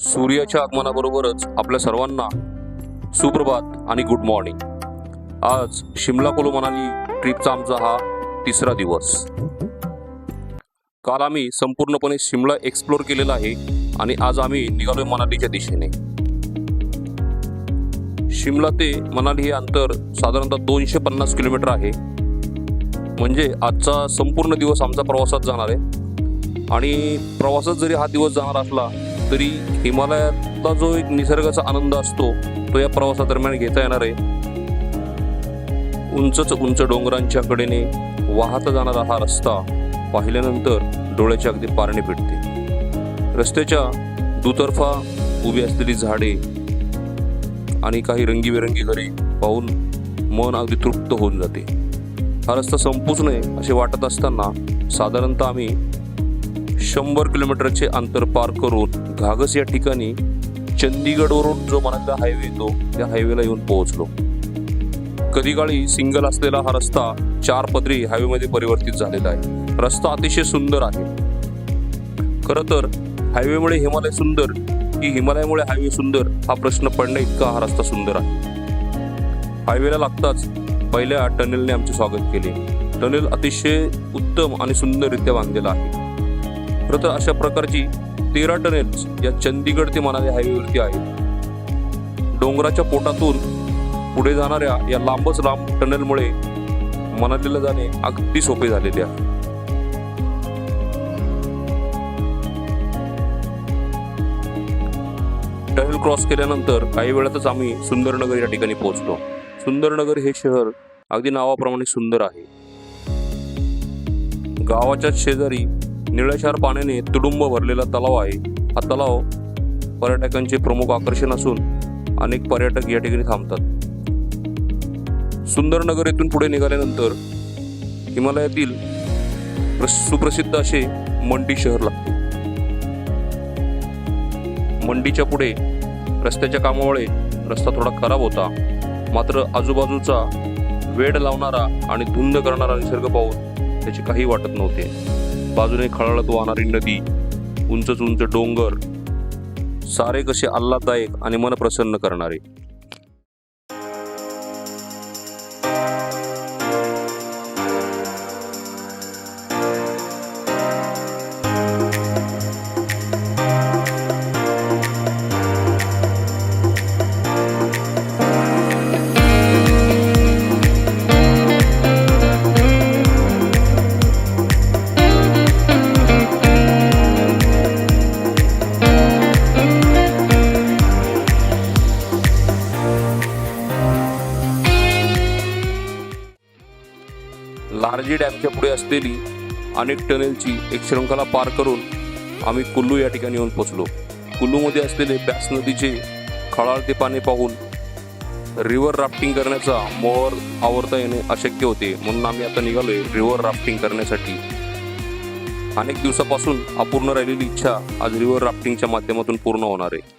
सूर्याच्या आगमनाबरोबरच आपल्या सर्वांना सुप्रभात आणि गुड मॉर्निंग आज शिमला कोलो मनाली ट्रिपचा आमचा हा तिसरा दिवस. काल आम्ही संपूर्णपणे शिमला एक्सप्लोर केलेला आहे आणि आज आम्ही निघालोय मनालीच्या दिशेने. शिमला ते मनाली हे अंतर साधारणतः दोनशे पन्नास किलोमीटर आहे. म्हणजे आजचा संपूर्ण दिवस आमचा प्रवासात जाणार आहे. आणि प्रवासात जरी हा दिवस जाणार असला तरी हिमालयातला जो एक निसर्गाचा आनंद असतो तो या प्रवासादरम्यान घेता येणार आहे. उंचच उंच डोंगरांच्या कडेने वाहत जाणारा हा रस्ता पाहिल्यानंतर डोळ्याच्या अगदी पारणे भेटते रस्त्याच्या दुतर्फा उभी असलेली झाडे आणि काही रंगीबेरंगी घरे पाहून मन अगदी तृप्त होऊन जाते. हा रस्ता संपूच नये असे वाटत असताना साधारणतः आम्ही शंभर किलोमीटरचे अंतर पार करून घागस या ठिकाणी चंदीगडवरून जो मनातला हायवे येतो त्या हायवेला येऊन पोहोचलो. कधी काळी सिंगल असलेला हा रस्ता चार पदरी हायवेमध्ये परिवर्तित झालेला आहे. रस्ता अतिशय सुंदर आहे. खरं तर हायवेमुळे हिमालय सुंदर की हिमालयामुळे हायवे सुंदर हा प्रश्न पडण्या इतका हा रस्ता सुंदर आहे. हायवेला लागताच पहिल्या टनेलने आमचे स्वागत केले. टनेल अतिशय उत्तम आणि सुंदररित्या बांधलेला आहे. खरं तर अशा प्रकारची तेरा टनेल्स या चंदीगड ते मनाली हायवेवरती आहेत. डोंगराच्या पोटातून पुढे जाणाऱ्या या लांबच लांब टनेलमुळे मनालीला जाणे अगदी सोपे झालेले आहे. टनेल क्रॉस केल्यानंतर काही वेळातच आम्ही सुंदरनगर या ठिकाणी पोहोचलो. सुंदरनगर हे शहर अगदी नावाप्रमाणे सुंदर आहे. गावाच्या शेजारी निळ्याशार पाण्याने तुडुंब भरलेला तलाव आहे. हा तलाव पर्यटकांचे प्रमुख आकर्षण असून अनेक पर्यटक या ठिकाणी थांबतात. सुंदरनगर येथून पुढे निघाल्यानंतर हिमालयातील सुप्रसिद्ध असे मंडी शहर लागते. मंडीच्या पुढे रस्त्याच्या कामामुळे रस्ता थोडा खराब होता. मात्र आजूबाजूचा वेड लावणारा आणि धुंद करणारा निसर्ग पाहून त्याची काही वाटत नव्हते. बाजूने खळळत वाहणारी नदी उंचच उंच डोंगर सारे कसे आल्हाददायक आणि मन प्रसन्न करणारे. लार्जी डॅमच्या पुढे असलेली अनेक टनेलची एक श्रृंखला पार करून आम्ही कुल्लू या ठिकाणी येऊन पोचलो कुल्लूमध्ये असलेले ब्यास नदीचे खळाळते पाणी पाहून रिव्हर राफ्टिंग करण्याचा मोहर आवरता येणे अशक्य होते. म्हणून आम्ही आता निघालो आहे रिव्हर राफ्टिंग करण्यासाठी. अनेक दिवसापासून अपूर्ण राहिलेली इच्छा आज रिव्हर राफ्टिंगच्या माध्यमातून पूर्ण होणार आहे.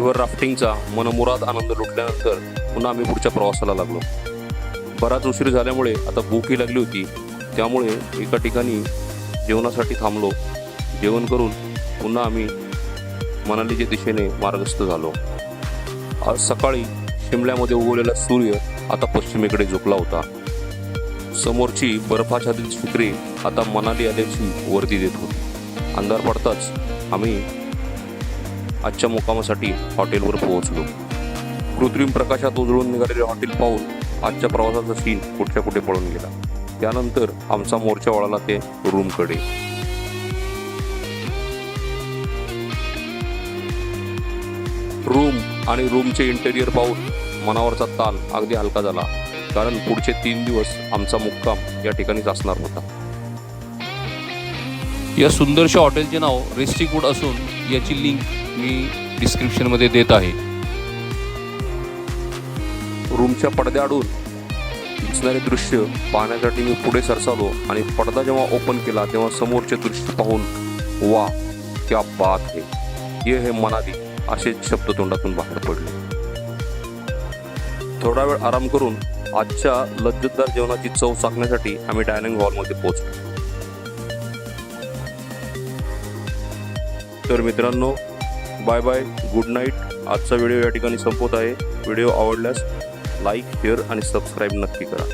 रिव्हर राफ्टिंगचा मनमुराद आनंद लुटल्यानंतर पुन्हा आम्ही पुढच्या प्रवासाला लागलो. बराच उशीर झाल्यामुळे आता भूकही लागली होती. त्यामुळे एका ठिकाणी जेवणासाठी थांबलो. जेवण करून पुन्हा आम्ही मनालीच्या दिशेने मार्गस्थ झालो. आज सकाळी शिमल्यामध्ये उगवलेला सूर्य आता पश्चिमेकडे झुकला होता. समोरची बर्फाच्छादित शिखरे आता मनाली आल्याची वर्दी देत होती. अंधार पडताच आम्ही आजच्या मुक्कामासाठी हॉटेलवर पोहोचलो. कृत्रिम प्रकाशात उजळून निघालेले हॉटेल पाहून आजच्या प्रवासाचा सीन कुठच्या कुठे पळून गेला. त्यानंतर आमचा मोर्चा वळाला ते रूमकडे रूम आणि रूमचे इंटेरियर पाहून मनावरचा ताण अगदी हलका झाला. कारण पुढचे तीन दिवस आमचा मुक्काम या ठिकाणीच असणार होता या सुंदरशा हॉटेलचे नाव रेस्टिकूड असून याची लिंक मी डिस्क्रिप्शनमध्ये देत आहे. रूमच्या पडद्याआडून दिसणारे दृश्य पाहण्यासाठी मी पुढे सरसावलो आणि पडदा जेव्हा ओपन केला तेव्हा समोरचे दृश्य पाहून वा क्या बात है. ये हे मनाली असे शब्द तोंडातून बाहेर पडले. थोडा वेळ आराम करून आजच्या लज्जतदार जेवणाची चव चाकण्यासाठी आम्ही डायनिंग हॉलमध्ये पोहोचलो. तर मित्रांनो बाय बाय गुड नाईट. आजचा व्हिडिओ या ठिकाणी संपवत आहे. व्हिडिओ आवडल्यास लाईक शेअर आणि सबस्क्राईब नक्की करा.